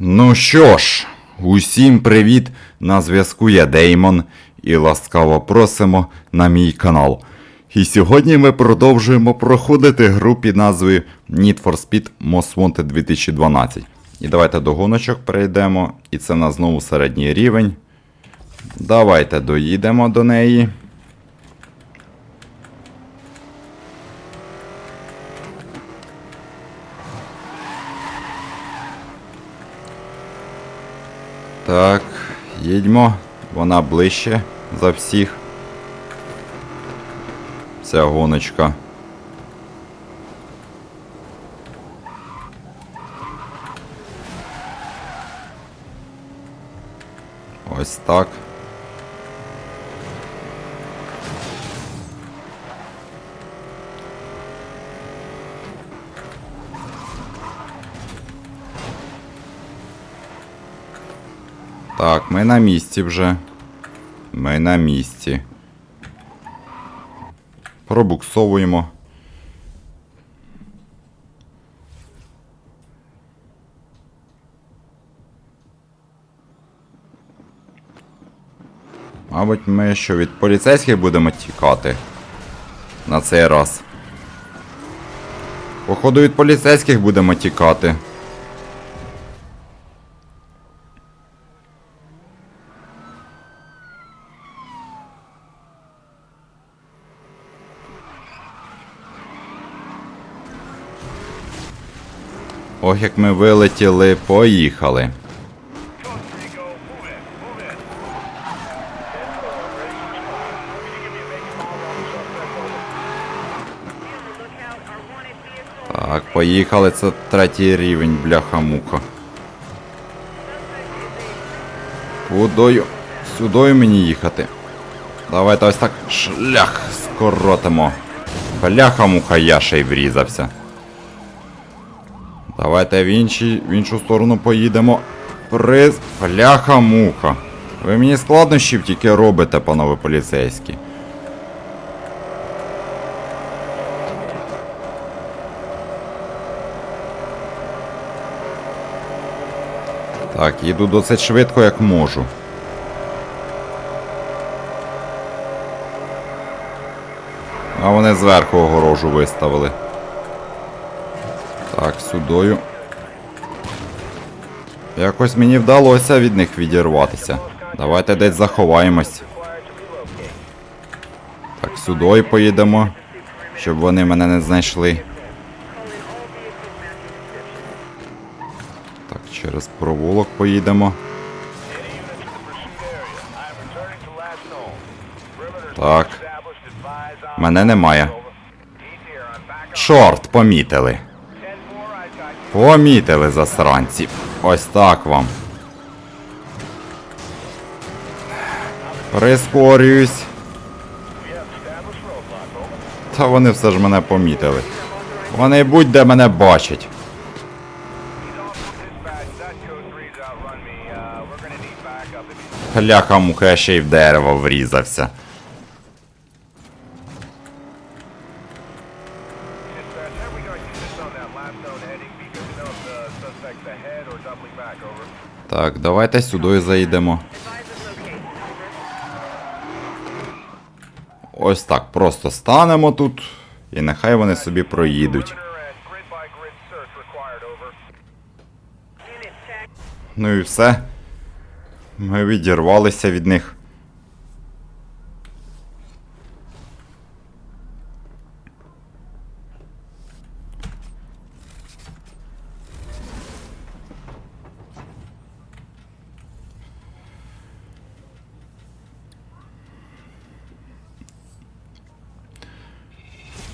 Ну що ж, усім привіт! На зв'язку я Деймон і ласкаво просимо на мій канал. І сьогодні ми продовжуємо проходити гру під назвою Need for Speed Most Wanted 2012. І давайте до гоночок перейдемо. І це на знову середній рівень. Давайте доїдемо до неї. Так, їдьмо. Вона ближче за всіх. Ця гоночка. Ось так. Так, ми на місці вже. Ми на місці. Пробуксовуємо. Мабуть, ми що від поліцейських будемо тікати на цей раз. Походу від поліцейських будемо тікати. Ох, як ми вилетіли, поїхали. Так, поїхали, це третій рівень, бляха-муха. Кудою? Сюдою мені їхати. Давайте ось так шлях скоротимо. Бляха-муха, я ще й врізався. Давайте в, інші, в іншу сторону поїдемо. Приз. Бляха-муха. Ви мені складнощів тільки робите, панове поліцейські. Так, їду досить швидко, як можу. А вони зверху огорожу виставили. Так, сюдою. Якось мені вдалося від них відірватися. Давайте десь заховаємось. Так, сюди поїдемо, щоб вони мене не знайшли. Так, через провулок поїдемо. Так. Мене немає. Чорт, помітили. Помітили засранці. Ось так вам. Прискорююсь. Та вони все ж мене помітили. Вони будь-де мене бачать. Ляха муха, ще й в дерево врізався. Так, давайте сюди заїдемо. Ось так, просто станемо тут, і нехай вони собі проїдуть. Ну і все. Ми відірвалися від них.